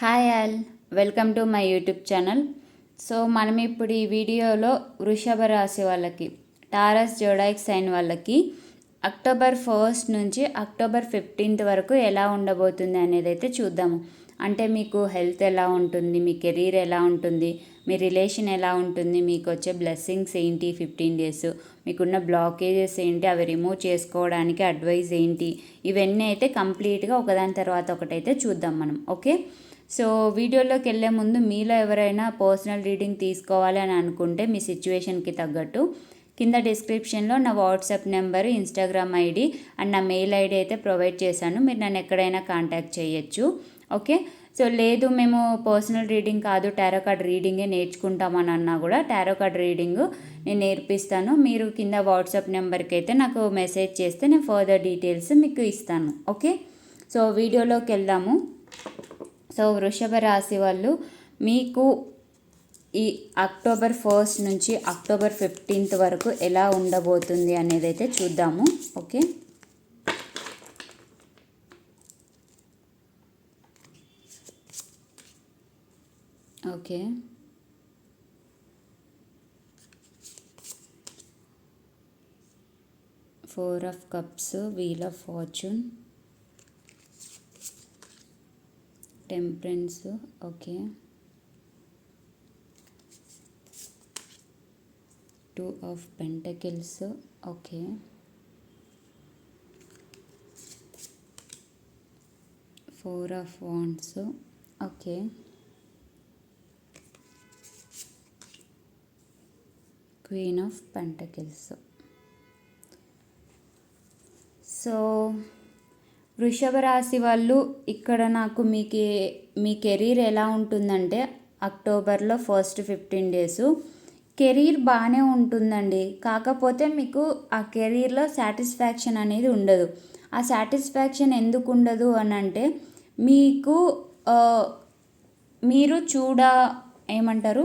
Hi all welcome to my YouTube channel. So మనం ఇప్పుడు ఈ వీడియోలో వృషభ రాశి వాళ్ళకి టారస్ జోడాయిక్ సైన్ వాళ్ళకి అక్టోబర్ ఫస్ట్ నుంచి అక్టోబర్ ఫిఫ్టీన్త్ వరకు ఎలా ఉండబోతుంది అనేది అయితే చూద్దాము. అంటే మీకు హెల్త్ ఎలా ఉంటుంది మీ కెరీర్ ఎలా ఉంటుంది మీ రిలేషన్ ఎలా ఉంటుంది మీకు వచ్చే బ్లెస్సింగ్స్ ఏంటి ఫిఫ్టీన్ డేస్ మీకున్న బ్లాకేజెస్ ఏంటి అవి రిమూవ్ చేసుకోవడానికి అడ్వైజ్ ఏంటి ఇవన్నీ అయితే కంప్లీట్గా ఒకదాని తర్వాత ఒకటైతే చూద్దాం మనం ఓకే? సో వీడియోలోకి వెళ్ళే ముందు మీలో ఎవరైనా పర్సనల్ రీడింగ్ తీసుకోవాలి అని అనుకుంటే మీ సిచ్యువేషన్కి తగ్గట్టు కింద డిస్క్రిప్షన్లో నా WhatsApp number Instagram ID and నా మెయిల్ ఐడి అయితే ప్రొవైడ్ చేశాను. మీరు నన్ను ఎక్కడైనా కాంటాక్ట్ చేయొచ్చు. ఓకే? సో లేదు మేము పర్సనల్ రీడింగ్ కాదు టారో కార్డ్ రీడింగే నేర్చుకుంటామని అన్నా కూడా టారో కార్డ్ రీడింగ్ నేను నేర్పిస్తాను. మీరు కింద వాట్సాప్ నెంబర్కి అయితే నాకు మెసేజ్ చేస్తే నేను ఫర్దర్ డీటెయిల్స్ మీకు ఇస్తాను. ఓకే? సో వీడియోలోకి వెళ్దాము. సో వృషభ రాశి వాళ్ళు మీకు ఈ అక్టోబర్ ఫస్ట్ నుంచి అక్టోబర్ ఫిఫ్టీన్త్ వరకు ఎలా ఉండబోతుంది అనేది అయితే చూద్దాము. Okay? Okay. Four of cups wheel of fortune. Temperance okay two of pentacles okay four of wands okay queen of pentacles so వృషభ రాశి వాళ్ళు ఇక్కడ నాకు మీకు మీ కెరీర్ ఎలా ఉంటుందంటే అక్టోబర్లో ఫస్ట్ ఫిఫ్టీన్ డేస్. కెరీర్ బాగానే ఉంటుందండి. కాకపోతే మీకు ఆ కెరీర్లో సాటిస్ఫాక్షన్ అనేది ఉండదు. ఆ సాటిస్ఫాక్షన్ ఎందుకు ఉండదు అని అంటే మీకు మీరు చూడ ఏమంటారు?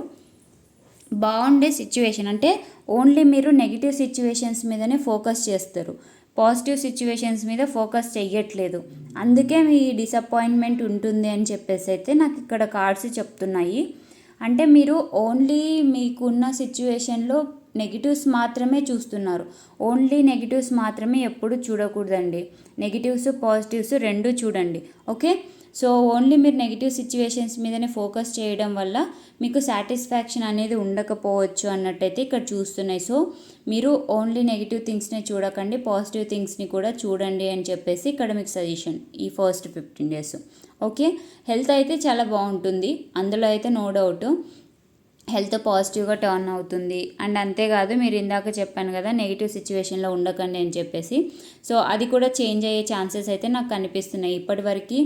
బాగుండే సిచ్యువేషన్ అంటే ఓన్లీ మీరు నెగిటివ్ సిచ్యువేషన్స్ మీదనే ఫోకస్ చేస్తారు. పాజిటివ్ సిచ్యువేషన్స్ మీద ఫోకస్ చెయ్యట్లేదు. అందుకే మీ డిసప్పాయింట్మెంట్ ఉంటుంది అని చెప్పేసి అయితే నాకు ఇక్కడ కార్డ్స్ చెప్తున్నాయి. అంటే మీరు ఓన్లీ మీకున్న సిచ్యువేషన్లో నెగిటివ్స్ మాత్రమే చూస్తున్నారు. ఓన్లీ నెగిటివ్స్ మాత్రమే ఎప్పుడు చూడకూడదండి. నెగిటివ్స్ పాజిటివ్స్ రెండు చూడండి. ఓకే? సో ఓన్లీ మీరు నెగిటివ్ సిచ్యువేషన్స్ మీదనే ఫోకస్ చేయడం వల్ల మీకు సాటిస్ఫాక్షన్ అనేది ఉండకపోవచ్చు అన్నట్టయితే ఇక్కడ చూస్తున్నాయి. సో మీరు ఓన్లీ నెగిటివ్ థింగ్స్ని చూడకండి పాజిటివ్ థింగ్స్ని కూడా చూడండి అని చెప్పేసి ఇక్కడ మీకు సజెషన్ ఈ first fifteen days okay health అయితే చాలా బాగుంటుంది. అందులో అయితే నో డౌట్ హెల్త్ పాజిటివ్గా టర్న్ అవుతుంది. అండ్ అంతేకాదు మీరు ఇందాక చెప్పాను కదా నెగిటివ్ సిచ్యువేషన్లో ఉండకండి అని చెప్పేసి. సో అది కూడా చేంజ్ అయ్యే ఛాన్సెస్ అయితే నాకు కనిపిస్తున్నాయి. ఇప్పటివరకు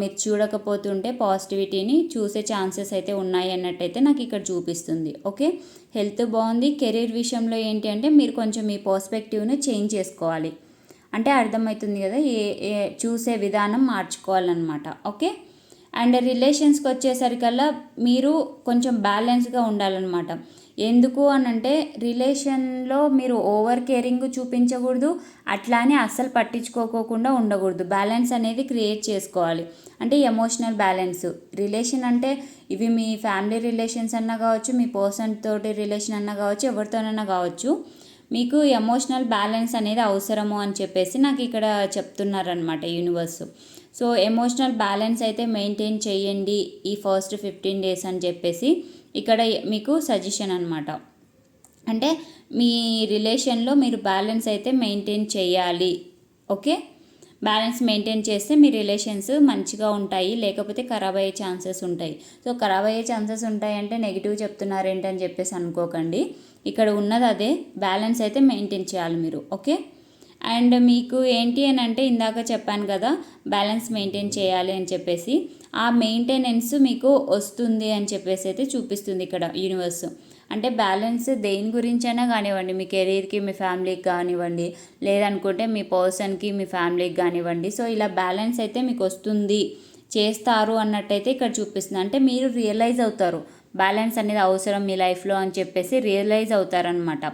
మీరు చూడకపోతుంటే పాజిటివిటీని చూసే ఛాన్సెస్ అయితే ఉన్నాయి అన్నట్టయితే నాకు ఇక్కడ చూపిస్తుంది. ఓకే? హెల్త్ బాగుంది. కెరీర్ విషయంలో ఏంటి అంటే మీరు కొంచెం మీ పర్స్పెక్టివ్ని చేంజ్ చేసుకోవాలి. అంటే అర్థమవుతుంది కదా ఏ ఏ చూసే విధానం మార్చుకోవాలన్నమాట. ఓకే? అండ్ రిలేషన్స్కి వచ్చేసరికల్లా మీరు కొంచెం బ్యాలెన్స్గా ఉండాలన్నమాట. ఎందుకు అని అంటే రిలేషన్లో మీరు ఓవర్ కేరింగ్ చూపించకూడదు అట్లానే అస్సలు పట్టించుకోకోకుండా ఉండకూడదు. బ్యాలెన్స్ అనేది క్రియేట్ చేసుకోవాలి. అంటే ఎమోషనల్ బ్యాలెన్స్. రిలేషన్ అంటే ఇవి మీ ఫ్యామిలీ రిలేషన్స్ అన్నా కావచ్చు మీ పర్సన్ తోటి రిలేషన్ అన్నా కావచ్చు ఎవరితోనన్నా కావచ్చు. మీకు ఎమోషనల్ బ్యాలెన్స్ అనేది అవసరము అని చెప్పేసి నాకు ఇక్కడ చెప్తున్నారనమాట యూనివర్స్. సో ఎమోషనల్ బ్యాలెన్స్ అయితే మెయింటైన్ చేయండి ఈ ఫస్ట్ ఫిఫ్టీన్ డేస్ అని చెప్పేసి. ఇక్కడ మీకు సజెషన్ అనమాట అంటే మీ రిలేషన్లో మీరు బ్యాలెన్స్ అయితే మెయింటైన్ చేయాలి. ఓకే బ్యాలెన్స్ మెయింటైన్ చేస్తే మీ రిలేషన్స్ మంచిగా ఉంటాయి లేకపోతే ఖరాబ్ అయ్యే ఛాన్సెస్ ఉంటాయి. సో ఖరాబ్ అయ్యే ఛాన్సెస్ ఉంటాయి అంటే నెగిటివ్ చెప్తున్నారేంటని చెప్పేసి అనుకోకండి. ఇక్కడ ఉన్నది అదే బ్యాలెన్స్ అయితే మెయింటైన్ చేయాలి మీరు. ఓకే అండ్ మీకు ఏంటి అని అంటే ఇందాక చెప్పాను కదా బ్యాలెన్స్ మెయింటైన్ చేయాలి అని చెప్పేసి. ఆ మెయింటెనెన్స్ మీకు వస్తుంది అని చెప్పేసి అయితే చూపిస్తుంది ఇక్కడ యూనివర్స్. అంటే బ్యాలెన్స్ దేని గురించైనా కానివ్వండి మీ కెరీర్కి మీ ఫ్యామిలీకి కానివ్వండి లేదనుకుంటే మీ పర్సన్కి మీ ఫ్యామిలీకి కానివ్వండి. సో ఇలా బ్యాలెన్స్ అయితే మీకు వస్తుంది. చేస్తారు అన్నట్టయితే ఇక్కడ చూపిస్తుంది. అంటే మీరు రియలైజ్ అవుతారు. బ్యాలెన్స్ అనేది అవసరం మీ లైఫ్లో అని చెప్పేసి రియలైజ్ అవుతారనమాట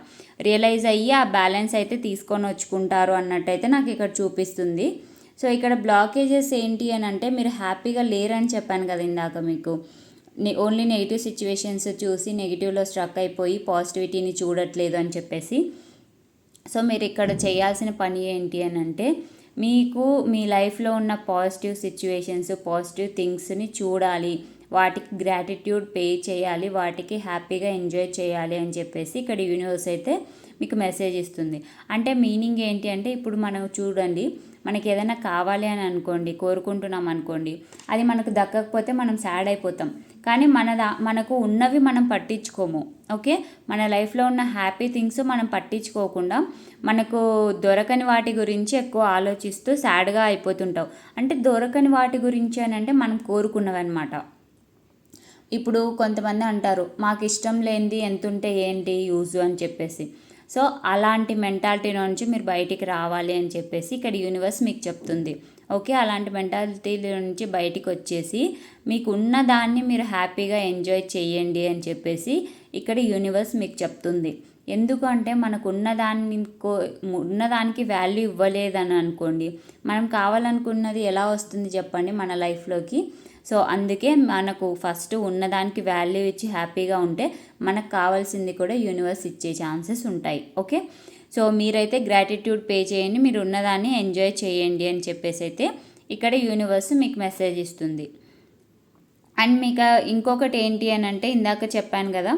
రియలైజ్ అయ్యి ఆ బ్యాలెన్స్ అయితే తీసుకొని వచ్చుకుంటారు అన్నట్టయితే నాకు ఇక్కడ చూపిస్తుంది. సో ఇక్కడ బ్లాకేజెస్ ఏంటి అని అంటే మీరు హ్యాపీగా లేరని చెప్పాను కదా ఇందాక మీకు. ఓన్లీ నెగిటివ్ సిచ్యువేషన్స్ చూసి నెగిటివ్లో స్ట్రక్ అయిపోయి పాజిటివిటీని చూడట్లేదు అని చెప్పేసి. సో మీరు ఇక్కడ చేయాల్సిన పని ఏంటి అని అంటే మీకు మీ లైఫ్లో ఉన్న పాజిటివ్ సిచ్యువేషన్స్ పాజిటివ్ థింగ్స్ని చూడాలి. వాటికి గ్రాటిట్యూడ్ పే చేయాలి వాటికి హ్యాపీగా ఎంజాయ్ చేయాలి అని చెప్పేసి ఇక్కడ యూనివర్స్ అయితే మీకు మెసేజ్ ఇస్తుంది. అంటే మీనింగ్ ఏంటి అంటే ఇప్పుడు మనం చూడండి మనకి ఏదైనా కావాలి అని అనుకోండి కోరుకుంటున్నాం అనుకోండి అది మనకు దక్కకపోతే మనం సాడ్ అయిపోతాం. కానీ మన మనకు ఉన్నవి మనం పట్టించుకోము ఓకే మన లైఫ్లో ఉన్న హ్యాపీ థింగ్స్ మనం పట్టించుకోకుండా మనకు దొరకని వాటి గురించి ఎక్కువ ఆలోచిస్తూ సాడ్గా అయిపోతుంటావు అంటే దొరకని వాటి గురించి అని అంటే మనం కోరుకున్నవి అనమాట ఇప్పుడు కొంతమంది అంటారు మాకు ఇష్టం లేనిది ఎంతుంటే ఏంటి యూజ్? అని చెప్పేసి. సో అలాంటి మెంటాలిటీ నుంచి మీరు బయటికి రావాలి అని చెప్పేసి ఇక్కడ యూనివర్స్ మీకు చెప్తుంది. ఓకే? అలాంటి మెంటాలిటీ నుంచి బయటికి వచ్చేసి మీకు ఉన్న దాన్ని మీరు హ్యాపీగా ఎంజాయ్ చేయండి అని చెప్పేసి ఇక్కడ యూనివర్స్ మీకు చెప్తుంది. ఎందుకంటే మనకు ఉన్నదాన్ని ఉన్నదానికి వాల్యూ ఇవ్వలేదని అనుకోండి. మనం కావాలనుకున్నది ఎలా వస్తుంది చెప్పండి మన లైఫ్లోకి? సో అందుకే మనకు ఫస్ట్ ఉన్నదానికి వాల్యూ ఇచ్చి హ్యాపీగా ఉంటే మనకు కావాల్సింది కూడా యూనివర్స్ ఇచ్చే ఛాన్సెస్ ఉంటాయి. ఓకే సో మీరైతే గ్రాటిట్యూడ్ పే చేయండి. మీరు ఉన్నదాన్ని ఎంజాయ్ చేయండి అని చెప్పేసి అయితే ఇక్కడ యూనివర్స్ మీకు మెసేజ్ ఇస్తుంది. అండ్ మీకు ఇంకొకటి ఏంటి అని అంటే ఇందాక చెప్పాను కదా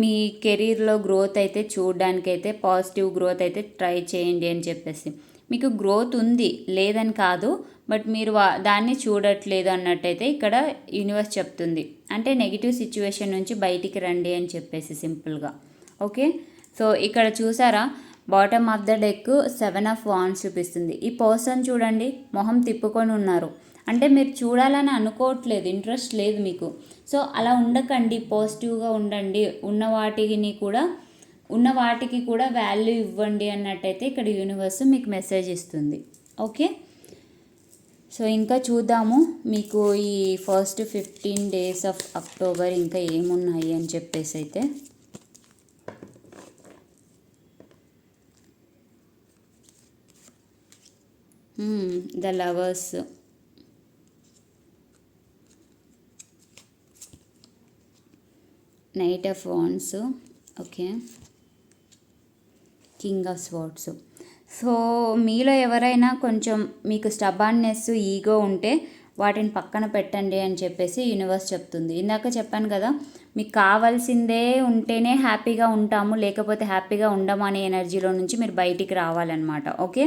మీ కెరీర్లో గ్రోత్ అయితే చూడడానికి అయితే పాజిటివ్ గ్రోత్ అయితే ట్రై చేయండి అని చెప్పేసి. మీకు గ్రోత్ ఉంది లేదని కాదు బట్ మీరు వా దాన్ని చూడట్లేదు అన్నట్టయితే ఇక్కడ యూనివర్స్ చెప్తుంది. అంటే నెగిటివ్ సిచ్యువేషన్ నుంచి బయటికి రండి అని చెప్పేసి సింపుల్గా ఓకే? సో ఇక్కడ చూసారా? Bottom of the deck seven of wands చూపిస్తుంది. ఈ పర్సన్ చూడండి మొహం తిప్పుకొని ఉన్నారు. అంటే మీరు చూడాలని అనుకోవట్లేదు ఇంట్రెస్ట్ లేదు మీకు. సో అలా ఉండకండి పాజిటివ్గా ఉండండి. ఉన్న వాటిని కూడా ఉన్న వాటికి కూడా వాల్యూ ఇవ్వండి అన్నట్టయితే ఇక్కడ యూనివర్స్ మీకు మెసేజ్ ఇస్తుంది. ఓకే సో ఇంకా చూద్దాము మీకు ఈ first fifteen days of October ఇంకా ఏమున్నాయి అని చెప్పేసి అయితే. The lovers knight of wands okay king of swords so మీలో ఎవరైనా కొంచెం మీకు స్టబాన్నెస్ ఈగో ఉంటే వాటిని పక్కన పెట్టండి అని చెప్పేసి యూనివర్స్ చెప్తుంది. ఇందాక చెప్పాను కదా మీకు కావాల్సిందే ఉంటేనే హ్యాపీగా ఉంటాము లేకపోతే హ్యాపీగా ఉండము అనే ఎనర్జీలో నుంచి మీరు బయటికి రావాలన్నమాట. ఓకే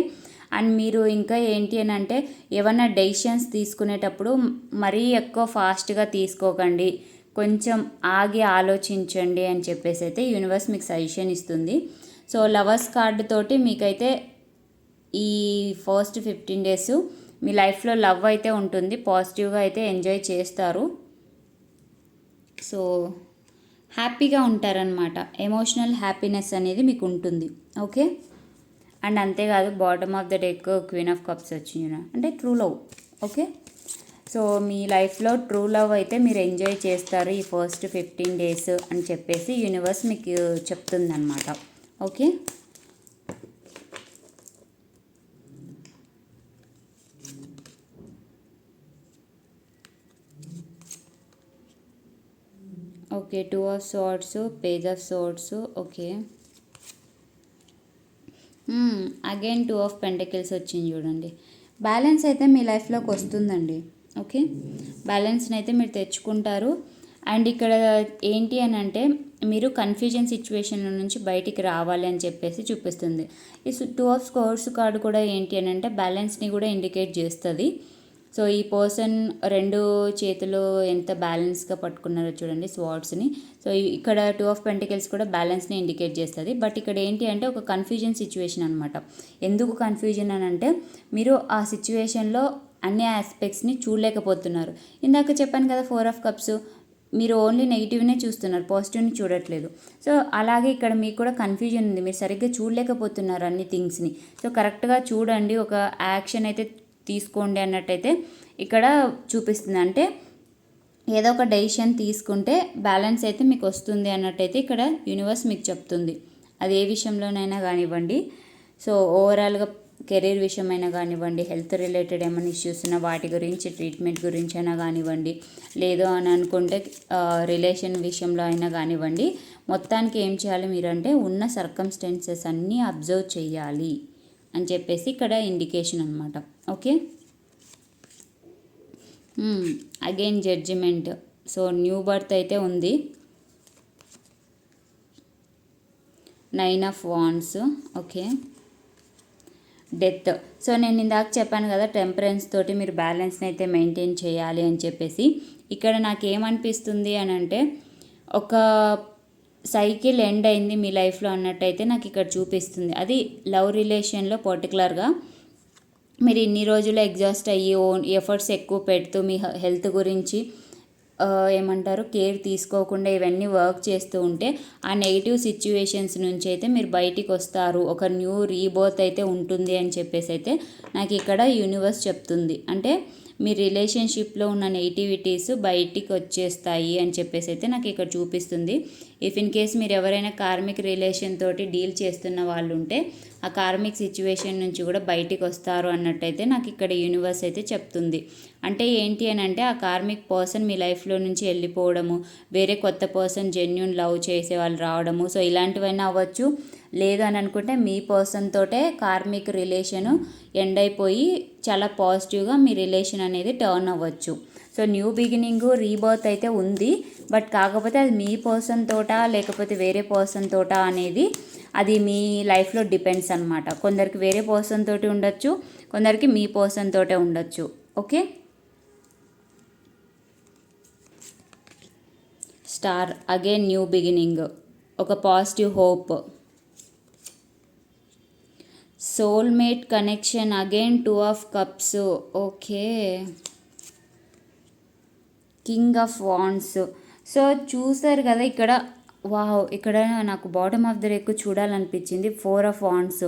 అండ్ మీరు ఇంకా ఏంటి అని అంటే ఏమన్నా డెసిషన్స్ తీసుకునేటప్పుడు మరీ ఎక్కువ ఫాస్ట్గా తీసుకోకండి. కొంచెం ఆగి ఆలోచించండి అని చెప్పేసి అయితే యూనివర్స్ మీకు సజెషన్ ఇస్తుంది. సో లవర్స్ కార్డు తోటి మీకైతే ఈ ఫస్ట్ ఫిఫ్టీన్ డేస్ మీ లైఫ్లో లవ్ అయితే ఉంటుంది పాజిటివ్గా అయితే ఎంజాయ్ చేస్తారు. సో హ్యాపీగా ఉంటారనమాట ఎమోషనల్ హ్యాపీనెస్ అనేది మీకు ఉంటుంది ఓకే? అండ్ అంతేకాదు bottom of the deck queen of cups వచ్చింది అంటే ట్రూ లవ్ ఓకే? సో మీ లైఫ్లో ట్రూ లవ్ అయితే మీరు ఎంజాయ్ చేస్తారు ఈ ఫస్ట్ ఫిఫ్టీన్ డేస్ అని చెప్పేసి యూనివర్స్ మీకు చెప్తుందన్నమాట. Okay. Okay two of swords page of swords okay. Again two of pentacles వచ్చింది చూడండి. బ్యాలెన్స్ అయితే మీ లైఫ్లోకి వస్తుందండి ఓకే. బ్యాలెన్స్ని అయితే మీరు తెచ్చుకుంటారు. అండ్ ఇక్కడ ఏంటి అని అంటే మీరు కన్ఫ్యూజన్ సిచ్యువేషన్ నుంచి బయటికి రావాలి అని చెప్పేసి చూపిస్తుంది. ఈ టూ ఆఫ్ స్కోర్స్ కార్డు కూడా ఏంటి అని అంటే బ్యాలెన్స్ని కూడా ఇండికేట్ చేస్తుంది. సో ఈ పర్సన్ రెండు చేతులు ఎంత బ్యాలెన్స్గా పట్టుకున్నారో చూడండి స్వార్డ్స్ని సో ఇక్కడ టూ ఆఫ్ పెంటికల్స్ కూడా బ్యాలెన్స్ని ఇండికేట్ చేస్తుంది. బట్ ఇక్కడ ఏంటి అంటే ఒక కన్ఫ్యూజన్ సిచ్యువేషన్ అనమాట ఎందుకు కన్ఫ్యూజన్ అని అంటే మీరు ఆ సిచ్యువేషన్లో అన్ని ఆస్పెక్ట్స్ని చూడలేకపోతున్నారు. ఇందాక చెప్పాను కదా ఫోర్ ఆఫ్ కప్స్ మీరు ఓన్లీ నెగిటివ్నే చూస్తున్నారు పాజిటివ్ని చూడట్లేదు. సో అలాగే ఇక్కడ మీకు కూడా కన్ఫ్యూజన్ ఉంది. మీరు సరిగ్గా చూడలేకపోతున్నారు అన్ని థింగ్స్ని. సో కరెక్ట్గా చూడండి ఒక యాక్షన్ అయితే తీసుకోండి అన్నట్టయితే ఇక్కడ చూపిస్తుంది. అంటే ఏదో ఒక డెసిషన్ తీసుకుంటే బ్యాలెన్స్ అయితే మీకు వస్తుంది అన్నట్టయితే ఇక్కడ యూనివర్స్ మీకు చెప్తుంది. అది ఏ విషయంలోనైనా కానివ్వండి. సో ఓవరాల్గా కెరీర్ విషయమైనా కానివ్వండి హెల్త్ రిలేటెడ్ ఏమైనా ఇష్యూస్ ఉన్నా వాటి గురించి ట్రీట్మెంట్ గురించి అయినా కానివ్వండి లేదు అని అనుకుంటే రిలేషన్ విషయంలో అయినా కానివ్వండి మొత్తానికి ఏం చేయాలి మీరంటే ఉన్న సర్కమ్స్టెన్సెస్ అన్నీ అబ్జర్వ్ చేయాలి అని చెప్పేసి ఇక్కడ ఇండికేషన్ అనమాట okay again judgement so new birth అయితే ఉంది. Nine of wands okay death. So నేను ఇందాక చెప్పాను కదా టెంపరెన్స్ తోటి మీరు బ్యాలెన్స్ని అయితే మెయింటైన్ చేయాలి అని చెప్పేసి. ఇక్కడ నాకు ఏమనిపిస్తుంది అని అంటే ఒక సైకిల్ ఎండ్ అయింది మీ లైఫ్లో అన్నట్టయితే నాకు ఇక్కడ చూపిస్తుంది. అది లవ్ రిలేషన్లో పర్టికులర్గా మీరు ఇన్ని రోజులు ఎగ్జాస్ట్ అయ్యి ఓన్ ఎఫర్ట్స్ ఎక్కువ పెడుతూ మీ హెల్త్ గురించి ఏమంటారు కేర్ తీసుకోకుండా ఇవన్నీ వర్క్ చేస్తూ ఉంటే ఆ నెగిటివ్ సిచ్యువేషన్స్ నుంచి అయితే మీరు బయటికి వస్తారు. ఒక న్యూ రీబోత్ అయితే ఉంటుంది అని చెప్పేసి అయితే నాకు ఇక్కడ యూనివర్స్ చెప్తుంది. అంటే మీ రిలేషన్షిప్లో ఉన్న నెగిటివిటీస్ బయటికి వచ్చేస్తాయి అని చెప్పేసి అయితే నాకు ఇక్కడ చూపిస్తుంది. ఇఫ్ ఇన్ కేస్ మీరు ఎవరైనా కార్మిక్ రిలేషన్ తోటి డీల్ చేస్తున్న వాళ్ళు ఉంటే ఆ కార్మిక్ సిచ్యువేషన్ నుంచి కూడా బయటికి వస్తారు అన్నట్టయితే నాకు ఇక్కడ యూనివర్స్ అయితే చెప్తుంది. అంటే ఏంటి అని అంటే ఆ కార్మిక్ పర్సన్ మీ లైఫ్లో నుంచి వెళ్ళిపోవడము వేరే కొత్త పర్సన్ జెన్యున్ లవ్ చేసే వాళ్ళు రావడము సో ఇలాంటివైనా అవ్వచ్చు. లేదు అని అనుకుంటే మీ పర్సన్ తోటే కార్మిక్ రిలేషను ఎండ్ అయిపోయి చాలా పాజిటివ్గా మీ రిలేషన్ అనేది టర్న్ అవ్వచ్చు. సో న్యూ బిగినింగ్ రీబర్త్ అయితే ఉంది. బట్ కాకపోతే అది మీ పర్సన్ తోట లేకపోతే వేరే పర్సన్ తోట అనేది అది మీ లైఫ్లో డిపెండ్స్ అనమాట కొందరికి వేరే పర్సన్ తోటి ఉండొచ్చు కొందరికి మీ పర్సన్ తోటే ఉండొచ్చు. Okay star again new beginning ఒక positive hope soulmate connection again two of cups okay king of wands so చూసారు కదా ఇక్కడ? వావ్ ఇక్కడ నాకు బాటమ్ ఆఫ్ ద రెక్ చూడాలనిపించింది ఫోర్ ఆఫ్ వాన్స్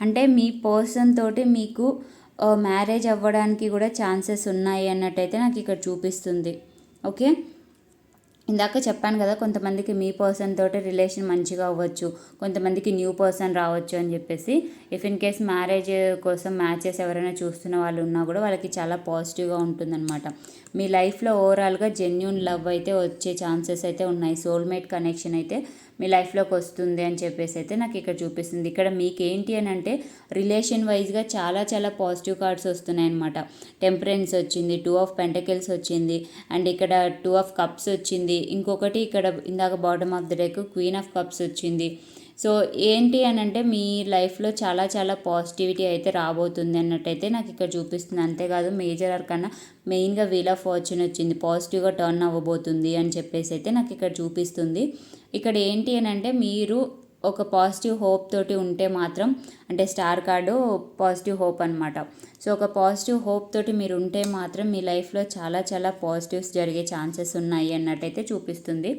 అంటే మీ పర్సన్ తోటి మీకు uh, మ్యారేజ్ అవ్వడానికి కూడా ఛాన్సెస్ ఉన్నాయి అన్నట్టయితే నాకు ఇక్కడ చూపిస్తుంది. ఓకే ఇందాక చెప్పాను కదా కొంతమందికి మీ పర్సన్ తోటి రిలేషన్ మంచిగా అవ్వచ్చు కొంతమందికి న్యూ పర్సన్ రావచ్చు అని చెప్పేసి. ఇఫ్ ఇన్ కేస్ మ్యారేజ్ కోసం మ్యాచెస్ ఎవరైనా చూస్తున్న వాళ్ళు ఉన్నా కూడా వాళ్ళకి చాలా పాజిటివ్గా ఉంటుందన్నమాట. మీ లైఫ్లో ఓవరాల్గా జెన్యున్ లవ్ అయితే వచ్చే ఛాన్సెస్ అయితే ఉన్నాయి. సోల్మేట్ కనెక్షన్ అయితే మీ లైఫ్లోకి వస్తుంది అని చెప్పేసి అయితే నాకు ఇక్కడ చూపిస్తుంది. ఇక్కడ మీకు ఏంటి అని అంటే రిలేషన్ వైజ్గా చాలా చాలా పాజిటివ్ కార్డ్స్ వస్తున్నాయి అనమాట టెంపరెన్స్ వచ్చింది టూ ఆఫ్ పెంటకిల్స్ వచ్చింది అండ్ ఇక్కడ టూ ఆఫ్ కప్స్ వచ్చింది. ఇంకొకటి ఇక్కడ ఇందాక bottom of the deck queen of cups వచ్చింది. సో ఏంటి అని అంటే మీ లైఫ్లో చాలా చాలా పాజిటివిటీ అయితే రాబోతుంది అన్నట్టయితే నాకు ఇక్కడ చూపిస్తుంది. అంతేకాదు మేజర్ ఆర్ కన్నా మెయిన్గా వీల్ ఆఫ్ ఫార్చ్యూన్ వచ్చింది. పాజిటివ్గా టర్న్ అవ్వబోతుంది అని చెప్పేసి అయితే నాకు ఇక్కడ చూపిస్తుంది. ఇక్కడ ఏంటి అని అంటే మీరు ఒక పాజిటివ్ హోప్ తోటి ఉంటే మాత్రం అంటే స్టార్ కార్డు పాజిటివ్ హోప్ అనమాట సో ఒక పాజిటివ్ హోప్ తోటి మీరు ఉంటే మాత్రం మీ లైఫ్లో చాలా చాలా పాజిటివ్స్ జరిగే ఛాన్సెస్ ఉన్నాయి అన్నట్టయితే చూపిస్తుంది.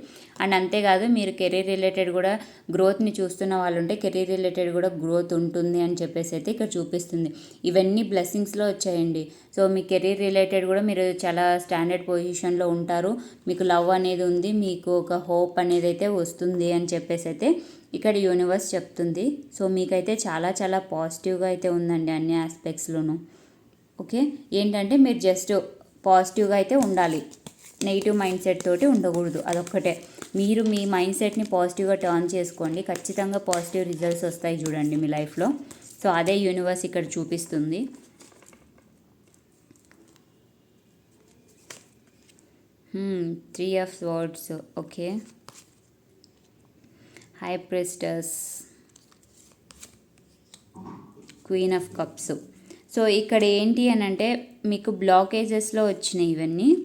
అండ్ అంతేకాదు మీరు కెరీర్ రిలేటెడ్ కూడా గ్రోత్ని చూస్తున్న వాళ్ళు ఉంటే కెరీర్ రిలేటెడ్ కూడా గ్రోత్ ఉంటుంది అని చెప్పేసి అయితే ఇక్కడ చూపిస్తుంది. ఇవన్నీ బ్లెస్సింగ్స్లో వచ్చాయండి. సో మీ కెరీర్ రిలేటెడ్ కూడా మీరు చాలా స్టాండర్డ్ పొజిషన్లో ఉంటారు. మీకు లవ్ అనేది ఉంది మీకు ఒక హోప్ అనేది అయితే వస్తుంది అని చెప్పేసి అయితే ఇక్కడ యూనివర్స్ చెప్తుంది. సో మీకైతే చాలా చాలా పాజిటివ్గా అయితే ఉందండి అన్ని ఆస్పెక్ట్స్లోనూ. ఓకే? ఏంటంటే మీరు జస్ట్ పాజిటివ్గా అయితే ఉండాలి. నెగిటివ్ మైండ్ సెట్ తోటి ఉండకూడదు. అదొక్కటే. మీరు మీ మైండ్ సెట్ని పాజిటివ్గా టర్న్ చేసుకోండి. ఖచ్చితంగా పాజిటివ్ రిజల్ట్స్ వస్తాయి చూడండి మీ లైఫ్లో. సో అదే యూనివర్స్ ఇక్కడ చూపిస్తుంది. Three of swords okay? High priestess queen of cups so ఇక్కడ ఏంటి అని అంటే మీకు బ్లాకేజెస్లో వచ్చినాయి ఇవన్నీ.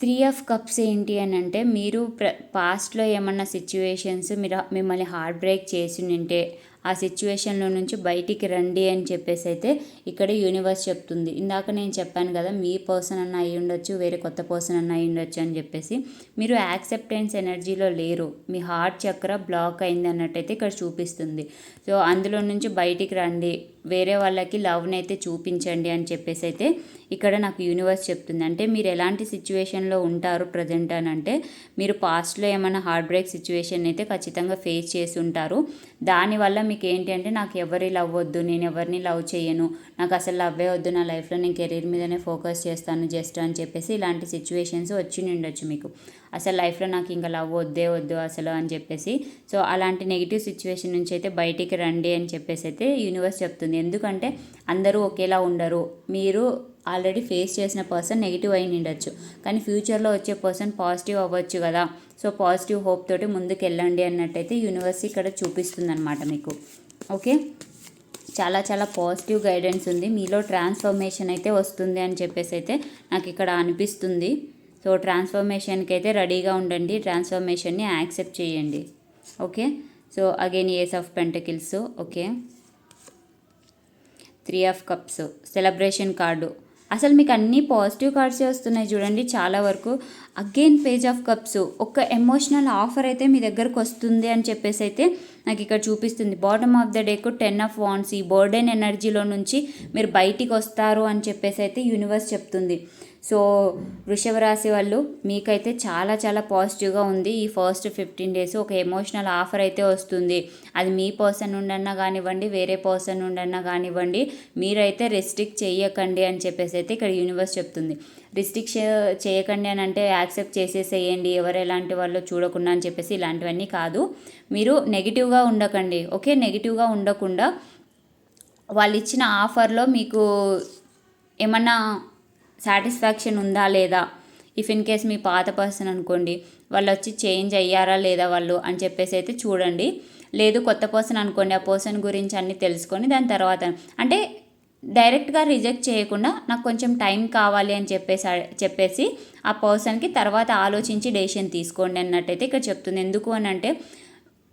త్రీ ఆఫ్ కప్స్ ఏంటి అని అంటే మీరు ప్ర పాస్ట్లో ఏమన్నా సిచ్యువేషన్స్ మీరు మిమ్మల్ని హార్ట్ బ్రేక్ చేసి ఉంటే ఆ సిచ్యువేషన్లో నుంచి బయటికి రండి అని చెప్పేసి అయితే ఇక్కడ యూనివర్స్ చెప్తుంది. ఇందాక నేను చెప్పాను కదా మీ పర్సన్ అన్న అయి ఉండొచ్చు వేరే కొత్త పర్సన్ అన్న అయి ఉండొచ్చు అని చెప్పేసి. మీరు యాక్సెప్టెన్స్ ఎనర్జీలో లేరు. మీ హార్ట్ చక్ర బ్లాక్ అయింది అన్నట్టయితే ఇక్కడ చూపిస్తుంది. సో అందులో నుంచి బయటికి రండి. వేరే వాళ్ళకి లవ్ని అయితే చూపించండి అని చెప్పేసి అయితే ఇక్కడ నాకు యూనివర్స్ చెప్తుంది. అంటే మీరు ఎలాంటి సిచ్యువేషన్లో ఉంటారు ప్రజెంట్ అని అంటే మీరు పాస్ట్లో ఏమైనా హార్ట్ బ్రేక్ సిచ్యువేషన్ అయితే ఖచ్చితంగా ఫేస్ చేసి ఉంటారు. దానివల్ల మీకు ఏంటి అంటే నాకు ఎవరి లవ్ వద్దు నేను ఎవరిని లవ్ చేయను నాకు అసలు లవ్వే వద్దు నా లైఫ్లో నేను కెరీర్ మీదనే ఫోకస్ చేస్తాను జస్ట్ అని చెప్పేసి ఇలాంటి సిచ్యువేషన్స్ వచ్చి ఉండొచ్చు మీకు. అసలు లైఫ్లో నాకు ఇంకా లవ్ వద్దే వద్దు అసలు అని చెప్పేసి. సో అలాంటి నెగిటివ్ సిచ్యువేషన్ నుంచి అయితే బయటికి రండి అని చెప్పేసి అయితే యూనివర్స్ చెప్తుంది. ఎందుకంటే అందరూ ఒకేలా ఉండరు. మీరు ఆల్రెడీ ఫేస్ చేసిన పర్సన్ నెగిటివ్ అయి ఉండొచ్చు కానీ ఫ్యూచర్లో వచ్చే పర్సన్ పాజిటివ్ అవ్వచ్చు కదా. సో పాజిటివ్ హోప్ తోటి ముందుకు వెళ్ళండి అన్నట్టయితే యూనివర్స్ ఇక్కడ చూపిస్తుంది అనమాట మీకు. ఓకే? చాలా చాలా పాజిటివ్ గైడెన్స్ ఉంది. మీలో ట్రాన్స్ఫర్మేషన్ అయితే వస్తుంది అని చెప్పేసి అయితే నాకు ఇక్కడ అనిపిస్తుంది. సో ట్రాన్స్ఫర్మేషన్కి అయితే రెడీగా ఉండండి. ట్రాన్స్ఫర్మేషన్ని యాక్సెప్ట్ చేయండి. Okay? So again ace of pentacles. Okay? Three of cups celebration card. అసలు మీకు అన్ని పాజిటివ్ కార్డ్సే వస్తున్నాయి చూడండి చాలా వరకు. అగైన్ పేజ్ ఆఫ్ కప్స్ ఒక ఎమోషనల్ ఆఫర్ అయితే మీ దగ్గరకు వస్తుంది అని చెప్పేసి అయితే నాకు ఇక్కడ చూపిస్తుంది. Bottom of the deck ten of wands ఈ బర్డెన్ ఎనర్జీలో నుంచి మీరు బయటికి వస్తారు అని చెప్పేసి అయితే యూనివర్స్ చెప్తుంది. సో వృషభ రాశి వాళ్ళు మీకైతే చాలా చాలా పాజిటివ్గా ఉంది ఈ ఫస్ట్ ఫిఫ్టీన్ డేస్. ఒక ఎమోషనల్ ఆఫర్ అయితే వస్తుంది. అది మీ పర్సన్ ఉండన్నా కానివ్వండి వేరే పర్సన్ నుండన్నా కానివ్వండి మీరైతే రెస్ట్రిక్ట్ చేయకండి అని చెప్పేసి అయితే ఇక్కడ యూనివర్స్ చెప్తుంది. రిస్ట్రిక్ట్ చేయకండి అని అంటే యాక్సెప్ట్ చేసేసేయండి ఎవరు ఎలాంటి వాళ్ళు చూడకుండా అని చెప్పేసి ఇలాంటివన్నీ కాదు. మీరు నెగిటివ్గా ఉండకండి. ఓకే? నెగిటివ్గా ఉండకుండా వాళ్ళు ఇచ్చిన ఆఫర్లో మీకు ఏమన్నా సాటిస్ఫాక్షన్ ఉందా లేదా? ఇఫ్ ఇన్ కేస్ మీ పాత పర్సన్ అనుకోండి వాళ్ళు వచ్చి చేంజ్ అయ్యారా లేదా వాళ్ళు అని చెప్పేసి అయితే చూడండి. లేదు కొత్త పర్సన్ అనుకోండి ఆ పర్సన్ గురించి అన్నీ తెలుసుకొని దాని తర్వాత అంటే డైరెక్ట్గా రిజెక్ట్ చేయకుండా నాకు కొంచెం టైం కావాలి అని చెప్పేసి చెప్పేసి ఆ పర్సన్కి తర్వాత ఆలోచించి డెసిషన్ తీసుకోండి అన్నట్టయితే ఇక్కడ చెప్తుంది. ఎందుకు అని అంటే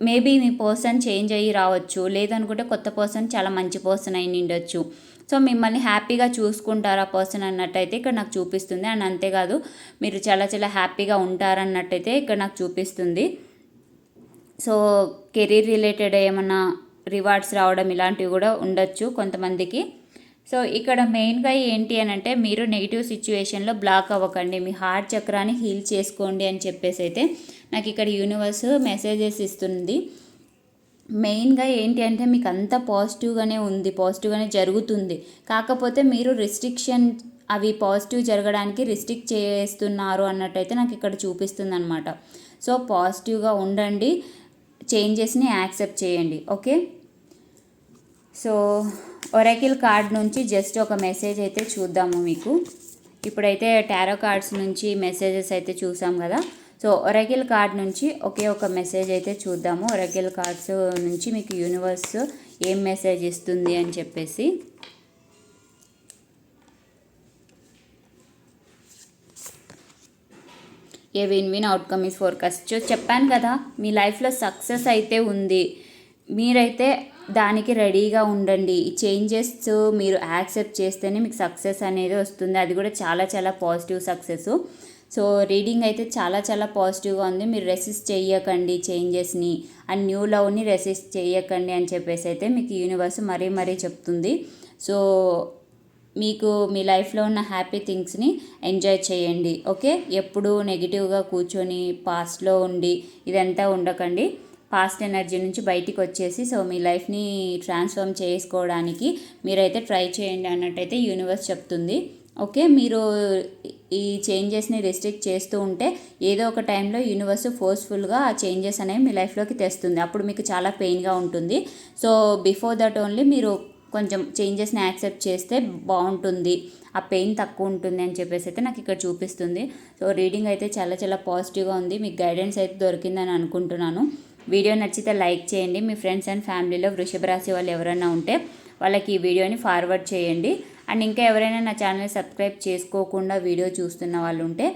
మేబీ మీ పర్సన్ చేంజ్ అయ్యి రావచ్చు లేదనుకుంటే కొత్త పర్సన్ చాలా మంచి పర్సన్ అయి ఉండొచ్చు సో మిమ్మల్ని హ్యాపీగా చూసుకుంటారు ఆ పర్సన్ అన్నట్టయితే ఇక్కడ నాకు చూపిస్తుంది. అండ్ అంతేకాదు మీరు చాలా చాలా హ్యాపీగా ఉంటారన్నట్టయితే ఇక్కడ నాకు చూపిస్తుంది. సో కెరీర్ రిలేటెడ్ ఏమన్నా రివార్డ్స్ రావడం ఇలాంటివి కూడా ఉండొచ్చు కొంతమందికి. సో ఇక్కడ మెయిన్గా ఏంటి అని అంటే మీరు నెగిటివ్ సిచ్యువేషన్లో బ్లాక్ అవ్వకండి. మీ హార్ట్ చక్రాన్ని హీల్ చేసుకోండి అని చెప్పేసి అయితే నాకు ఇక్కడ యూనివర్స్ మెసేజెస్ ఇస్తుంది. మెయిన్గా ఏంటి అంటే మీకు అంత పాజిటివ్గానే ఉంది పాజిటివ్గానే జరుగుతుంది. కాకపోతే మీరు రిస్ట్రిక్షన్ అవి పాజిటివ్ జరగడానికి రిస్ట్రిక్ట్ చేస్తున్నారు అన్నట్టయితే నాకు ఇక్కడ చూపిస్తుంది అనమాట సో పాజిటివ్గా ఉండండి చేంజెస్ని యాక్సెప్ట్ చేయండి ఓకే? సో ఒరాకిల్ కార్డ్ నుంచి జస్ట్ ఒక మెసేజ్ అయితే చూద్దాము మీకు. ఇప్పుడైతే టారో కార్డ్స్ నుంచి మెసేజెస్ అయితే చూసాం కదా. సో ఒరగిల్ కార్డ్ నుంచి ఒకే ఒక మెసేజ్ అయితే చూద్దాము. ఒరగిల్ కార్డ్స్ నుంచి మీకు యూనివర్స్ ఏం మెసేజ్ ఇస్తుంది అని చెప్పేసి. A win win outcome is forecast. చెప్పాను కదా మీ లైఫ్లో సక్సెస్ అయితే ఉంది. మీరైతే దానికి రెడీగా ఉండండి. ఈ చేంజెస్ మీరు యాక్సెప్ట్ చేస్తేనే మీకు సక్సెస్ అనేది వస్తుంది. అది కూడా చాలా చాలా పాజిటివ్ సక్సెస్. సో రీడింగ్ అయితే చాలా చాలా పాజిటివ్గా ఉంది. మీరు రెసిస్ట్ చేయకండి చేంజెస్ని. అండ్ న్యూ లవ్ని రెసిస్ట్ చేయకండి అని చెప్పేసి అయితే మీకు యూనివర్స్ మరీ మరీ చెప్తుంది. సో మీకు మీ లైఫ్లో ఉన్న హ్యాపీ థింగ్స్ని ఎంజాయ్ చేయండి. ఓకే? ఎప్పుడు నెగిటివ్గా కూర్చొని పాస్ట్లో ఉండి ఇదంతా ఉండకండి. పాస్ట్ ఎనర్జీ నుంచి బయటికి వచ్చేసి సో మీ లైఫ్ని ట్రాన్స్ఫార్మ్ చేసుకోవడానికి మీరైతే ట్రై చేయండి అన్నట్టయితే యూనివర్స్ చెప్తుంది. ఓకే? మీరు ఈ చేంజెస్ని రెస్ట్రిక్ట్ చేస్తూ ఉంటే ఏదో ఒక టైంలో యూనివర్స్ ఫోర్స్ఫుల్గా ఆ చేంజెస్ అనేవి మీ లైఫ్లోకి తెస్తుంది. అప్పుడు మీకు చాలా పెయిన్గా ఉంటుంది. సో బిఫోర్ దట్ ఓన్లీ మీరు కొంచెం చేంజెస్ని యాక్సెప్ట్ చేస్తే బాగుంటుంది. ఆ పెయిన్ తక్కువ ఉంటుంది అని చెప్పేసి అయితే నాకు ఇక్కడ చూపిస్తుంది. సో రీడింగ్ అయితే చాలా చాలా పాజిటివ్గా ఉంది. మీకు గైడెన్స్ అయితే దొరికిందని అనుకుంటున్నాను. వీడియో నచ్చితే లైక్ చేయండి. మీ ఫ్రెండ్స్ అండ్ ఫ్యామిలీలో వృషభ రాశి వాళ్ళు ఎవరైనా ఉంటే వాళ్ళకి ఈ వీడియోని ఫార్వర్డ్ చేయండి. అండ్ ఇంకా ఎవరైనా నా ఛానల్ సబ్స్క్రైబ్ చేసుకోకుండా వీడియో చూస్తున్న వాళ్ళు ఉంటే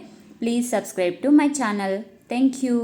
please subscribe to my channel. Thank you.